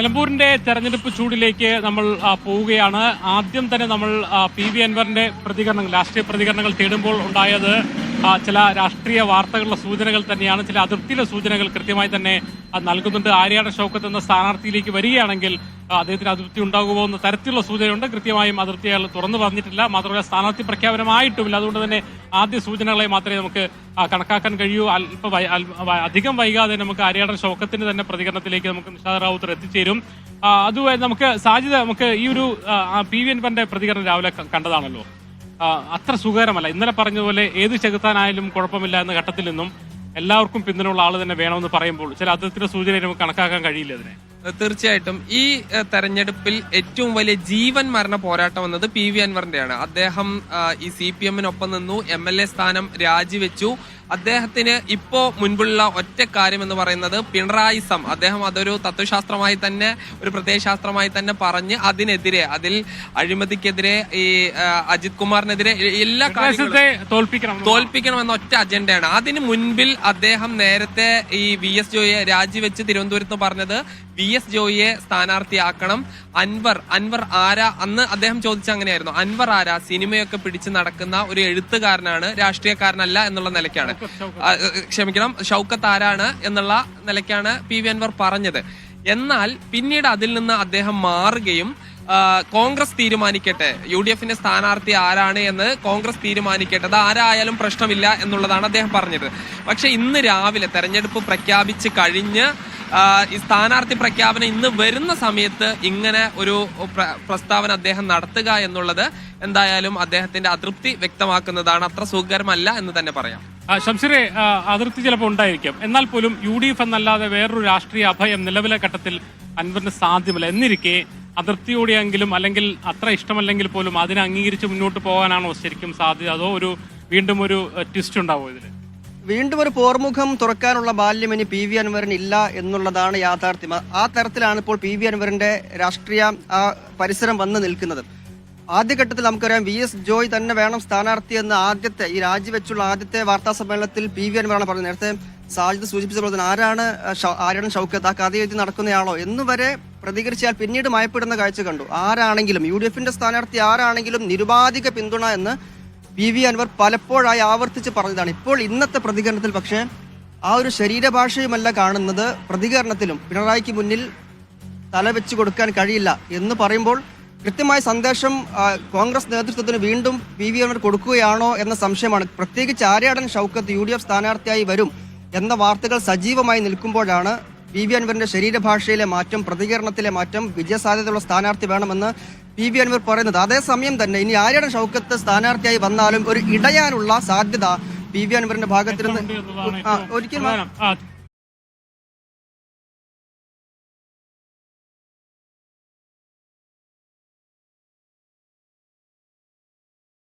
നിലമ്പൂരിന്റെ തെരഞ്ഞെടുപ്പ് ചൂടിലേക്ക് നമ്മൾ പോവുകയാണ്. ആദ്യം തന്നെ നമ്മൾ പി വി അൻവറിന്റെ പ്രതികരണങ്ങൾ രാഷ്ട്രീയ പ്രതികരണങ്ങൾ തേടുമ്പോൾ ഉണ്ടായത് ചില രാഷ്ട്രീയ വാർത്തകളുടെ സൂചനകൾ തന്നെയാണ്. ചില അതിർത്തിയിലെ സൂചനകൾ കൃത്യമായി തന്നെ നൽകുന്നുണ്ട്. ആര്യാട ഷൗക്കത്ത് എന്ന സ്ഥാനാർത്ഥിയിലേക്ക് വരികയാണെങ്കിൽ അദ്ദേഹത്തിന് അതിർത്തി ഉണ്ടാകുമോ എന്ന തരത്തിലുള്ള സൂചനയുണ്ട്. കൃത്യമായും അതിർത്തി അയാൾ തുറന്നു പറഞ്ഞിട്ടില്ല. മാത്രമല്ല സ്ഥാനാർത്ഥി പ്രഖ്യാപനമായിട്ടുമില്ല. അതുകൊണ്ട് തന്നെ ആദ്യ സൂചനകളെ മാത്രമേ നമുക്ക് കണക്കാക്കാൻ കഴിയൂ. അല്പ അധികം വൈകാതെ നമുക്ക് അരിയാടൻ ഷൗക്കത്തിന്റെ തന്നെ പ്രതികരണത്തിലേക്ക് നമുക്ക് നിഷാദ് റാവുത്തർ എത്തിച്ചേരും. അതുവരെ നമുക്ക് സാധ്യത നമുക്ക് ഈ ഒരു പി വി എൻപന്റെ പ്രതികരണം രാവിലെ കണ്ടതാണല്ലോ. അത്ര സുഖകരമല്ല. ഇന്നലെ പറഞ്ഞതുപോലെ ഏത് ചെകുത്താനായാലും കുഴപ്പമില്ല എന്ന ഘട്ടത്തിൽ നിന്നും എല്ലാവർക്കും പിന്തുണയുള്ള ആൾ തന്നെ വേണമെന്ന് പറയുമ്പോൾ ചില അതിർത്തിയുടെ സൂചന നമുക്ക് കണക്കാക്കാൻ കഴിയില്ല അതിനെ തീർച്ചയായിട്ടും ഈ തെരഞ്ഞെടുപ്പിൽ ഏറ്റവും വലിയ ജീവൻ മരണ പോരാട്ടം എന്നത് പി വി അൻവറിന്റെയാണ്. അദ്ദേഹം ഈ സി പി എമ്മിനൊപ്പം നിന്നു എം എൽ എ സ്ഥാനം രാജിവെച്ചു. അദ്ദേഹത്തിന് ഇപ്പോ മുൻപുള്ള ഒറ്റ കാര്യം എന്ന് പറയുന്നത് പിണറായിസം. അദ്ദേഹം അതൊരു തത്വശാസ്ത്രമായി തന്നെ ഒരു പ്രത്യയശാസ്ത്രമായി തന്നെ പറഞ്ഞ് അതിനെതിരെ അതിൽ അഴിമതിക്കെതിരെ ഈ അജിത് കുമാറിനെതിരെ എല്ലാ കാര്യങ്ങളും തോൽപ്പിക്കണം എന്ന ഒറ്റ അജണ്ടയാണ്. അതിന് മുൻപിൽ അദ്ദേഹം നേരത്തെ ഈ വി എസ് ജോയിയെ രാജിവെച്ച് തിരുവനന്തപുരത്ത് പറഞ്ഞത് വി എസ് ജോയിയെ സ്ഥാനാർത്ഥിയാക്കണം. അൻവർ അൻവർ ആരാ? അന്ന് അദ്ദേഹം ചോദിച്ച അങ്ങനെയായിരുന്നു. അൻവർ ആരാ? സിനിമയൊക്കെ പിടിച്ച് നടക്കുന്ന ഒരു എഴുത്തുകാരനാണ് രാഷ്ട്രീയക്കാരനല്ല എന്നുള്ള നിലയ്ക്കാണ്. ക്ഷമിക്കണം ഷൗക്കത്ത് ആരാണ് എന്നുള്ള നിലയ്ക്കാണ് പി വി അൻവർ പറഞ്ഞത്. എന്നാൽ പിന്നീട് അതിൽ നിന്ന് അദ്ദേഹം മാറുകയും കോൺഗ്രസ് തീരുമാനിക്കട്ടെ യു ഡി എഫിന്റെ സ്ഥാനാർത്ഥി ആരാണ് എന്ന് കോൺഗ്രസ് തീരുമാനിക്കട്ടെ അത് ആരായാലും പ്രശ്നമില്ല എന്നുള്ളതാണ് അദ്ദേഹം പറഞ്ഞത്. പക്ഷെ ഇന്ന് രാവിലെ തെരഞ്ഞെടുപ്പ് പ്രഖ്യാപിച്ച് കഴിഞ്ഞ് ഈ സ്ഥാനാർത്ഥി പ്രഖ്യാപനം ഇന്ന് വരുന്ന സമയത്ത് ഇങ്ങനെ ഒരു പ്രസ്താവന അദ്ദേഹം നടത്തുക എന്നുള്ളത് എന്തായാലും അദ്ദേഹത്തിന്റെ അതൃപ്തി വ്യക്തമാക്കുന്നതാണ്. അത്ര സുഖകരമല്ല എന്ന് തന്നെ പറയാം. ആ, ഷംസീറെ അതിർത്തി ചിലപ്പോൾ ഉണ്ടായിരിക്കും. എന്നാൽ പോലും യു ഡി എഫ് എന്നല്ലാതെ വേറൊരു രാഷ്ട്രീയ അഭയം നിലവിലെ ഘട്ടത്തിൽ അൻവറിന് സാധ്യമല്ല. എന്നിരിക്കെ അതിർത്തിയോടെയെങ്കിലും അല്ലെങ്കിൽ അത്ര ഇഷ്ടമല്ലെങ്കിൽ പോലും അതിനെ അംഗീകരിച്ച് മുന്നോട്ട് പോകാനാണോ ശരിക്കും സാധ്യത? അതോ ഒരു വീണ്ടും ഒരു ട്വിസ്റ്റ് ഉണ്ടാവോ ഇതിൽ വീണ്ടും ഒരു പോർമുഖം തുറക്കാനുള്ള ബാല്യം ഇനി പി വി അൻവറിന് ഇല്ല എന്നുള്ളതാണ് യാഥാർത്ഥ്യം. ആ- തരത്തിലാണ് ഇപ്പോൾ പി വി അൻവറിന്റെ രാഷ്ട്രീയ ആ പരിസരം വന്ന് നിൽക്കുന്നത്. ആദ്യഘട്ടത്തിൽ നമുക്കറിയാം വി എസ് ജോയ് തന്നെ വേണം സ്ഥാനാർത്ഥി എന്ന് ആദ്യത്തെ ഈ രാജിവെച്ചുള്ള ആദ്യത്തെ വാർത്താ സമ്മേളനത്തിൽ പി വി അൻവറാണ് പറഞ്ഞത്. നേരത്തെ സാജിദ് സൂചിപ്പിച്ച പോലെ തന്നെ ആരാണ് ആരാണ് ഷൗക്കത്ത് ആ കഥ എഴുതി നടക്കുന്നയാളോ എന്ന് വരെ പ്രതികരിച്ചാൽ പിന്നീട് മയപ്പെടുന്ന കാഴ്ച കണ്ടു. ആരാണെങ്കിലും യു ഡി എഫിന്റെ സ്ഥാനാർത്ഥി ആരാണെങ്കിലും നിരുപാധിക പിന്തുണ എന്ന് പി വി അൻവർ പലപ്പോഴായി ആവർത്തിച്ച് പറഞ്ഞതാണ്. ഇപ്പോൾ ഇന്നത്തെ പ്രതികരണത്തിൽ പക്ഷേ ആ ഒരു ശരീരഭാഷയുമല്ല കാണുന്നത്. പ്രതികരണത്തിലും പിണറായിക്ക് മുന്നിൽ തല വെച്ച് കൊടുക്കാൻ കഴിയില്ല എന്ന് പറയുമ്പോൾ കൃത്യമായ സന്ദേശം കോൺഗ്രസ് നേതൃത്വത്തിന് വീണ്ടും പി വി അൻവർ കൊടുക്കുകയാണോ എന്ന സംശയമാണ്. പ്രത്യേകിച്ച് Aryadan Shoukath U D F സ്ഥാനാർത്ഥിയായി വരും എന്ന വാർത്തകൾ സജീവമായി നിൽക്കുമ്പോഴാണ് പി വി അൻവറിന്റെ ശരീരഭാഷയിലെ മാറ്റം പ്രതികരണത്തിലെ മാറ്റം വിജയസാധ്യതയുള്ള സ്ഥാനാർത്ഥി വേണമെന്ന് പി വി അൻവർ പറയുന്നത്. അതേസമയം തന്നെ ഇനി ആര്യയുടെ ഷൗക്കത്ത് സ്ഥാനാർത്ഥിയായി വന്നാലും ഒരു ഇടയാനുള്ള സാധ്യത പി വി അൻവറിന്റെ ഭാഗത്തുനിന്ന് ഒരിക്കലും